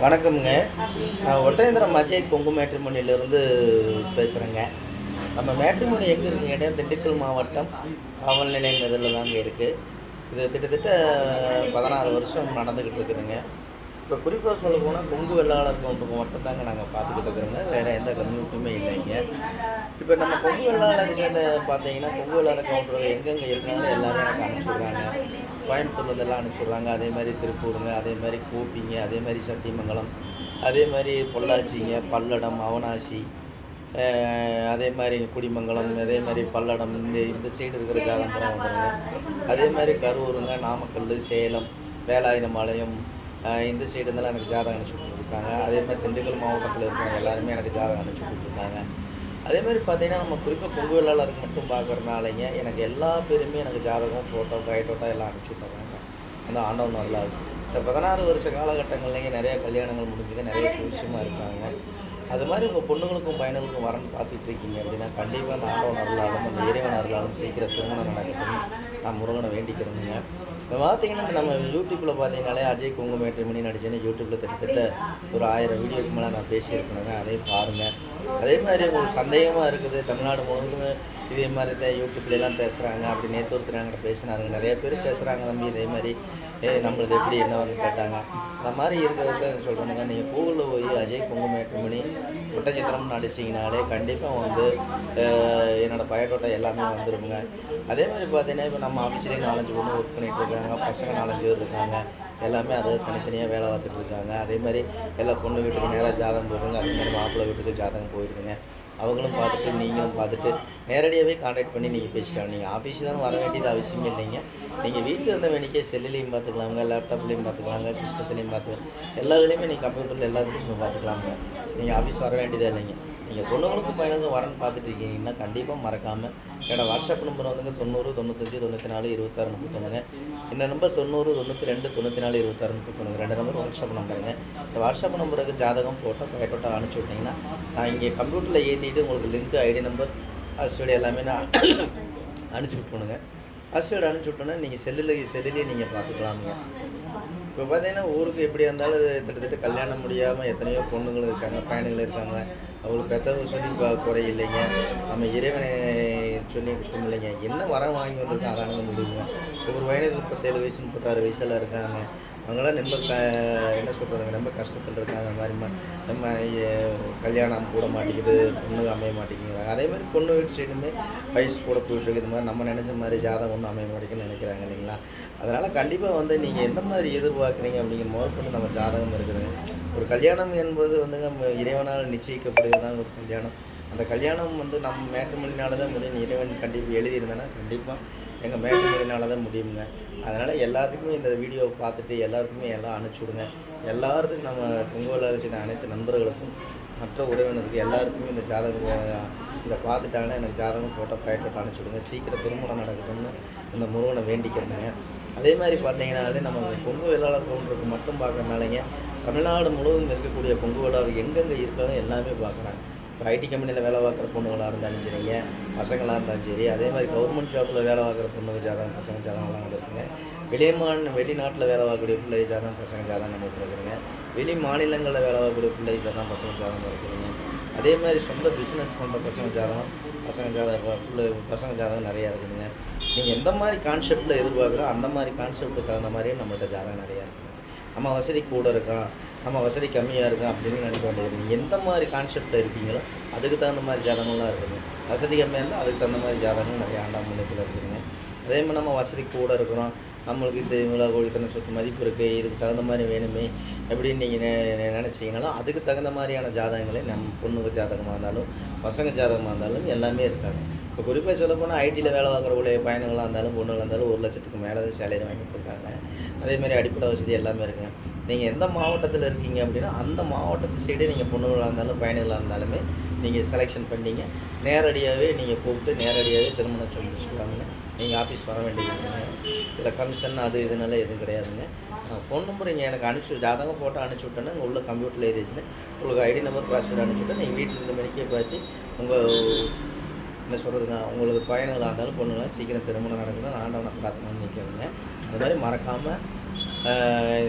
வணக்கம்ங்க. நான் ஒட்டேந்திரம் அஜய் கொங்கு மேட்ரிமோனியிலிருந்து பேசுகிறேங்க நம்ம மேட்ரிமோனி எங்கே இருக்குங்க? இடம் திண்டுக்கல் மாவட்டம். காவல் நிலையம் இதில் தாங்க இருக்குது இது கிட்டத்தட்ட பதினாறு வருஷம் நடந்துக்கிட்டு இருக்குதுங்க. இப்போ குறிப்பாக சொல்ல போனால் கொங்கு வெள்ளாளர் கவுண்டருக்கு மட்டும் தாங்க நாங்கள் பார்த்துக்கிட்டு இருக்கிறோங்க. வேறு எந்த கம்யூனிட்டியுமே இல்லைங்க. இப்போ நம்ம கொங்கு வெள்ளாளர் சேர்ந்த பார்த்தீங்கன்னா கொங்கு வெள்ளாளர் கவுண்டர் எங்கெங்கே இருக்காங்களோ எல்லாமே எனக்கு அனுப்பிச்சி விட்றாங்க கோயம்புத்தூர்லேருந்து எல்லாம் அனுப்பிச்சி விட்றாங்க அதே மாதிரி திருப்பூருங்க அதே மாதிரி கோபிங்க அதே மாதிரி சத்தியமங்கலம் அதே மாதிரி பொள்ளாச்சிங்க பல்லடம் அவனாசி அதே மாதிரி குடிமங்கலம் அதே மாதிரி பல்லடம் இந்த இந்த சைடு இருக்கிற ஜாதம்பரம் வந்துடுங்க அதே மாதிரி கரூருங்க நாமக்கல் சேலம் வேலாயுதம்பாளையம் இந்த சைடு இருந்தாலும் எனக்கு ஜாதகம் அனுப்பிச்சி கொடுத்துருக்காங்க. அதே மாதிரி திண்டுக்கல் மாவட்டத்தில் இருக்கிறவங்க எல்லாருமே எனக்கு ஜாதகம் அனுப்பிச்சி கொடுத்துருக்காங்க. அதே மாதிரி பார்த்தீங்கன்னா நம்ம குறிப்பாக பொங்கு வெள்ளாளருக்கு மட்டும் பார்க்குறனாலைங்க எனக்கு எல்லா பேருமே எனக்கு ஜாதகம் ஃபோட்டோ ஃபைட்டோட்டோ எல்லாம் அனுப்பிச்சி விட்றாங்க அந்த ஆண்டவன் நல்லா இந்த பதினாறு வருஷ காலகட்டங்கள்லேயே நிறைய கல்யாணங்கள் முடிஞ்சுங்க நிறைய சுவிட்சமாக இருக்காங்க. அது மாதிரி உங்கள் பொண்ணுங்களுக்கும் பையனுங்களுக்கும் வரன்னு பார்த்துட்டு இருக்கீங்க அப்படின்னா கண்டிப்பாக அந்த ஆண்டவன் அருளாலும் அந்த இறைவன் அருளாலும் சீக்கிரம் திருமணம் நடக்கட்டும். நான் முருகனை வேண்டிக்கிறேங்க இப்போ பார்த்தீங்கன்னா நம்ம யூடியூப்பில் பார்த்தீங்கனாலே அஜய் குங்கு மணி நடிச்சேன்னு யூடியூப்பில் திட்டத்தட்ட ஒரு ஆயிரம் வீடியோக்கு மேலே நான் பேசியிருக்கேங்க அதையும் பாருங்கள் அதே மாதிரி உங்களுக்கு சந்தேகமாக இருக்குது தமிழ்நாடு முழுவதும் இதே மாதிரி தான் யூடியூப்லலாம் பேசுகிறாங்க அப்படி நேற்று ஒருத்தர் என்கிட்ட பேசினாருங்க. நிறைய பேர் பேசுகிறாங்க தம்பி இதே மாதிரி ஏ நம்மளது எப்படி என்ன வந்து கேட்டாங்க. அந்த மாதிரி இருக்கிறத சொல்கிறேனுங்க நீங்கள் கூகுளில் போய் அஜய் குங்குமேட்டு மணி குட்டச்சித்திரம் நடிச்சிங்கனாலே கண்டிப்பாக வந்து என்னோடய பயட்டோட்டம் எல்லாமே வந்துடுங்க அதே மாதிரி பார்த்தீங்கன்னா இப்போ நம்ம ஆஃபீஸ்லேயும் நாலஞ்சு பொண்ணு ஒர்க் பண்ணிகிட்டு இருக்காங்க பசங்க நாலஞ்சு பேர் இருக்காங்க. எல்லாமே அதை தனித்தனியாக வேலை பார்த்துட்டு இருக்காங்க. அதே மாதிரி எல்லா பொண்ணு வீட்டுக்கு நேராக ஜாதகம் போயிடுங்க. அதே மாதிரி மாப்பிள்ளை வீட்டுக்கு ஜாதகம் போயிருக்குங்க அவங்களும் பார்த்துட்டு நீங்களும் பார்த்துட்டு நேரடியாகவே காண்டாக்ட் பண்ணி நீங்கள் பேசிக்கலாம். நீங்கள் ஆஃபீஸ் தான் வர வேண்டியது அவசியம் இல்லைங்க. நீங்கள் வீட்டில் இருந்த வேணிக்கே செல்லுலேயும் பார்த்துக்கலாங்க லேப்டாப்லேயும் பார்த்துக்கலாங்க சிஸ்டத்துலேயும் பார்த்துக்கலாம். எல்லா இதுலேயுமே நீங்கள் கம்ப்யூட்டரில் எல்லாத்துலேயும் பார்த்துக்கலாங்க. நீங்கள் ஆஃபீஸ் வர வேண்டியதே இல்லைங்க. நீங்கள் பொண்ணுங்களுக்கும் பையனுக்கும் வரன்னு பார்த்துட்டு இருக்கீங்கன்னா கண்டிப்பாக மறக்காமல் என்னோடய வாட்ஸ்அப் நம்பர் வந்துங்க தொண்ணூறு தொண்ணூத்தஞ்சு தொண்ணூற்றி நாலு இருபத்தாறு முப்பத்தொன்னுங்க இந்த நம்பர் தொண்ணூறு தொண்ணூற்றி ரெண்டு தொண்ணூற்றி நாலு இருபத்தாறு முப்பத்தொன்று ரெண்டு நம்பர் வாட்ஸ்அப் நம்பருங்க இந்த வாட்ஸ்அப் நம்பருக்கு ஜாதகம் போட்டோ பயட்டோட்டோ அனுப்பிச்சி விட்டிங்கன்னா நான் இங்கே கம்ப்யூட்டரில் ஏற்றிட்டு உங்களுக்கு லிங்க் ஐடி நம்பர் பாஸ்வேர்டு எல்லாமே நான் அனுப்பிச்சி விட்ருணுங்க பாஸ்வேர்டு அனுப்பிச்சி விட்டோன்னா நீங்கள் செல்லில் செல்லுலேயே நீங்கள் பார்த்துக்கலாமுங்க இப்போ பார்த்தீங்கன்னா ஊருக்கு எப்படி இருந்தாலும் திட்டத்தட்ட கிட்டத்தட்ட கல்யாணம் முடியாமல் எத்தனையோ பொண்ணுங்களும் இருக்காங்க பையனுங்களும் இருக்காங்க. அவங்களுக்கு பெற்றவங்க சொல்லி குறையில்லைங்க. நம்ம இறைவனை சொல்லி குற்றம் இல்லைங்க. என்ன வரம் வாங்கி வந்திருக்கோம் அதானுங்க முடியுங்க ஒரு வயலுக்கு முப்பத்தேழு வயசு முப்பத்தாறு வயசில் இருக்காங்க. அவங்களாம் ரொம்ப க என்ன சொல்கிறதுங்க ரொம்ப கஷ்டத்தில் இருக்காங்க. மாதிரி நம்ம கல்யாணம் கூட மாட்டேங்குது பொண்ணு அமைய மாட்டேங்குது. அதே மாதிரி பொண்ணு வீட்டு சைடுமே வயசு கூட போயிட்டு இது இந்த மாதிரி நம்ம நினச்ச மாதிரி ஜாதகம் ஒன்றும் அமைய மாட்டேங்குன்னு நினைக்கிறாங்க இல்லைங்களா? அதனால் கண்டிப்பாக வந்து நீங்கள் எந்த மாதிரி எதிர்பார்க்குறீங்க அப்படிங்கிற முதல் கொண்டு நம்ம ஜாதகம் இருக்குதுங்க. ஒரு கல்யாணம் என்பது வந்துங்க ம- இறைவனால் நிச்சயிக்கப்படுவதுதான் ஒரு கல்யாணம். அந்த கல்யாணம் வந்து நம்ம மேட்டுமொழினால தான் முடியும் இறைவன் கண்டிப்பாக எழுதியிருந்தேன்னா கண்டிப்பாக எங்கள் மேட்டுமொழினால தான் முடியுங்க அதனால் எல்லாத்துக்குமே இந்த வீடியோவை பார்த்துட்டு எல்லாத்துக்குமே எல்லாம் அனுப்பிச்சி விடுங்க. எல்லாத்துக்கும் நம்ம பொங்கல் செய்த அனைத்து நண்பர்களுக்கும் மற்ற உறவினருக்கு எல்லாருக்குமே இந்த ஜாதகம் இதை பார்த்துட்டாங்கன்னா எனக்கு ஜாதகம் ஃபோட்டோ ஃபைட்டோட்டோ அனுப்பிச்சி விடுங்க. சீக்கிரம் திருமணம் நடக்கணும்னு இந்த முருகனை வேண்டிக்கிறேங்க அதே மாதிரி பார்த்தீங்கன்னாலே நம்ம பொங்கு வேளாளர் கவுண்டருக்கு மட்டும் பார்க்கறனாலங்க தமிழ்நாடு முழுவதும் இருக்கக்கூடிய பொங்கு வேளாளர் எங்கெங்கே இருக்காங்க எல்லாமே பார்க்குறாங்க. இப்போ ஐடி கம்பெனியில் வேலை பார்க்குற பொண்ணுங்களாக இருந்தாலும் சரிங்க பசங்களாக இருந்தாலும் சரி அதே மாதிரி கவர்மெண்ட் ஜாப்பில் வேலை பார்க்குற பொண்ணுங்க ஜாதகம் பசங்க ஜாதகம்லாம் இருக்குங்க வெளிமாநில வெளிநாட்டில் வேலை பார்க்கக்கூடிய பிள்ளை ஜாதகம் பசங்க ஜாதகம் நம்ம கொடுக்குறோங்க வெளி மாநிலங்களில் வேலை பார்க்கக்கூடிய பிள்ளை ஜாதகம் பசங்க ஜாதகம் இருக்குதுங்க அதே மாதிரி சொந்த பிஸ்னஸ் பண்ணுற பசங்க ஜாதகம் பசங்க ஜாதகம் பிள்ளை பசங்க ஜாதகம் நிறையா இருக்குதுங்க. நீங்கள் எந்த மாதிரி கான்செப்டில் எதிர்பார்க்குறோ அந்த மாதிரி கான்செப்ட்டுக்கு தகுந்த மாதிரியே நம்மள்ட்ட ஜாதகம் நிறையா இருக்குது நம்ம வசதி கூட இருக்கான் நம்ம வசதி கம்மியாக இருக்கும் அப்படின்னு நினைக்க வேண்டியது நீங்கள் எந்த மாதிரி கான்செப்டில் இருக்கீங்களோ அதுக்கு தகுந்த மாதிரி ஜாதகங்கள்லாம் இருக்குதுங்க வசதி கம்மியாக இருந்தால் அதுக்கு தகுந்த மாதிரி ஜாதகங்கள் நிறைய ஆண்டாம் முன்னத்தில் இருக்குதுங்க அதே மாதிரி நம்ம வசதி கூட இருக்கிறோம் நம்மளுக்கு இது இவ்வளோ கோடித்தனை சொத்து மதிப்பு இருக்குது இதுக்கு தகுந்த மாதிரி வேணுமே எப்படின்னு நீங்கள் நினச்சிங்கனாலும் அதுக்கு தகுந்த மாதிரியான ஜாதகங்களே நம்ம பொண்ணுக்கு ஜாதகமாக இருந்தாலும் பசங்க ஜாதகமாக இருந்தாலும் எல்லாமே இருக்காங்க இப்போ குறிப்பாக சொல்ல போனால் ஐடியில் வேலை பார்க்குற உள்ள பையனுங்களாக இருந்தாலும் பொண்ணுங்களாக இருந்தாலும் ஒரு லட்சத்துக்கு மேலே தான் சேலரி வாங்கிட்டு இருக்காங்க. அதேமாதிரி அடிப்படை வசதி எல்லாமே இருக்குங்க. நீங்கள் எந்த மாவட்டத்தில் இருக்கீங்க அப்படின்னா அந்த மாவட்டத்து சைடே நீங்கள் பொண்ணுங்களாக இருந்தாலும் பையனுங்களாக இருந்தாலுமே நீங்கள் செலெக்ஷன் பண்ணீங்க. நேரடியாகவே நீங்கள் கூப்பிட்டு நேரடியாகவே திருமணம் சொல்லி நீங்கள் ஆஃபீஸ் வர வேண்டியதுங்க இதில் கமிஷன் அது இதனால எதுவும் கிடையாதுங்க. ஃபோன் நம்பர் இங்கே எனக்கு அனுப்பிச்சி ஜாதகம் ஃபோட்டோ அனுப்பிச்சி விட்டேன்னா உங்கள் உள்ள கம்ப்யூட்டரில் எழுதிச்சுன்னா உங்களுக்கு ஐடி நம்பர் பாஸ்வேர்டு அனுப்பிச்சி நீங்கள் வீட்டில் இருந்த மணிக்கே பார்த்து உங்கள் என்ன சொல்கிறதுங்க உங்களுக்கு பையனுங்களாக இருந்தாலும் பொண்ணுங்களாம் சீக்கிரம் திருமணம் நடக்கணும் ஆண்டவனை பிரார்த்தனை நிற்கிறேங்க அது மாதிரி மறக்காமல்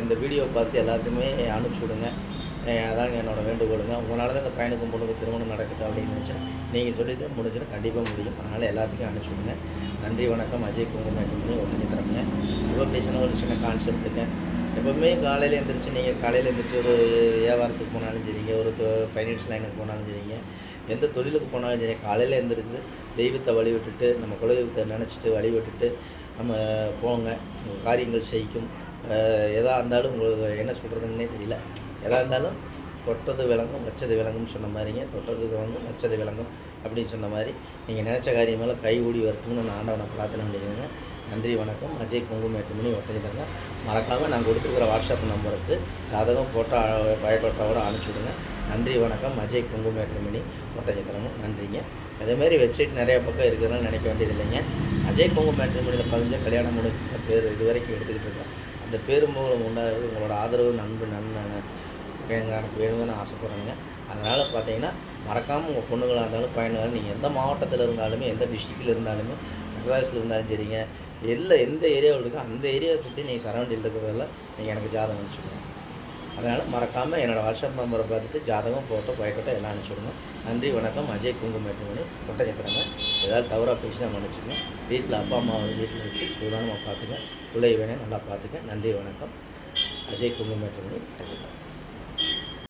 இந்த வீடியோ பார்த்து எல்லாத்துக்குமே அனுப்பிச்சி விடுங்க. அதாங்க என்னோடய வேண்டுகோளுங்க. உங்களால் தான் இந்த பையனுக்கும் பொண்ணுக்கு திருமணம் நடக்கட்டும் அப்படின்னு நினச்சேன். நீங்கள் சொல்லிவிட்டு முடிஞ்சிடும் முடிஞ்சுன்னா கண்டிப்பாக முடியும். அதனால் எல்லாத்துக்கும் அனுப்பிச்சி விடுங்க. நன்றி வணக்கம். அஜய் குங்குமேட்டமணி ஒன்று தரங்க இப்போ பேசின ஒரு சின்ன கான்செப்ட்டுங்க எப்போவுமே காலையில் எழுந்திரிச்சு நீங்கள் காலையில் எழுந்திரிச்சு ஒரு வியாபாரத்துக்கு போனாலும் சரிங்க ஒரு ஃபைனான்ஸ் லைனுக்கு போனாலும் சரிங்க எந்த தொழிலுக்கு போனாலும் சரி காலையில் எழுந்திரிச்சு தெய்வத்தை வழிவிட்டுட்டு நம்ம குலதெய்வத்தை நினச்சிட்டு வழிவிட்டுட்டு நம்ம போங்க. உங்கள் காரியங்கள் செய்யும். எதாக இருந்தாலும் உங்களுக்கு என்ன சொல்கிறதுன்னே தெரியல. எதாக இருந்தாலும் தொட்டது விளங்கும் வச்சது விளங்கும்னு சொன்ன மாதிரிங்க. தொட்டது விளங்கும் வச்சது விளங்கும் அப்படின்னு சொன்ன மாதிரி நீங்கள் நினச்ச காரியமெல்லாம் மேலே கைகூடி வரட்டும்னு நான் ஆண்டவனை பிரார்த்தனை பண்ணிக்கிறேங்க. நன்றி வணக்கம். அஜய் குங்குமேட்டுமணி ஒட்டஞ்சிட்டாங்க மறக்காமல் நான் கொடுத்துருக்குற வாட்ஸ்அப் நம்பருக்கு ஜாதகம் ஃபோட்டோ பயோடோட்டாவோட அனுப்பிச்சுடுங்க. நன்றி வணக்கம். அஜய் குங்குமேட்டுமணி ஒட்டஞ்சத்திரமும் நன்றிங்க. அதேமாரி வெப்சைட் நிறையா பக்கம் இருக்குதுன்னு நினைக்க வேண்டியது இல்லைங்க. அஜய் குங்குமேட்டுமணியில் பதிஞ்ச கல்யாணம் முடிஞ்ச பேர் இது வரைக்கும் எடுத்துக்கிட்டு இருக்கேன் அந்த பேரும் மூலம் உண்டாக உங்களோட ஆதரவு நண்பு நன்மை எனக்கு வேணும்னு நான் ஆசைப்பட்றேங்க அதனால் பார்த்தீங்கன்னா மறக்காமல் உங்கள் பொண்ணுங்களாக இருந்தாலும் பயணம் நீங்கள் எந்த மாவட்டத்தில் இருந்தாலுமே எந்த டிஸ்ட்ரிக்டில் இருந்தாலுமே மெட்ராஸில் இருந்தாலும் சரிங்க. எல்லா எந்த ஏரியாவில் இருக்கோ அந்த ஏரியாவை சுற்றி நீங்கள் சரௌண்டில் இருக்கிறதெல்லாம் நீங்கள் எனக்கு ஜாதகம் அனுப்பிச்சுக்கணும் அதனால் மறக்காமல் என்னோடய வாட்ஸ்அப் நம்பரை பார்த்துட்டு ஜாதகம் ஃபோட்டோ பயக்கோட்டோ எல்லாம் அனுப்பிச்சுடுங்க நன்றி வணக்கம். அஜய் குங்குமேட்டுமணி கொட்டை கேட்குறாங்க ஏதாவது தவறாக பேசி தான் வீட்டில் அப்பா அம்மாவை வீட்டில் வச்சு சூதானமாக பார்த்துங்க. பிள்ளை வேணே நல்லா பார்த்துக்க. நன்றி வணக்கம். அஜய் குங்குமேட்டுமணி. கொட்டை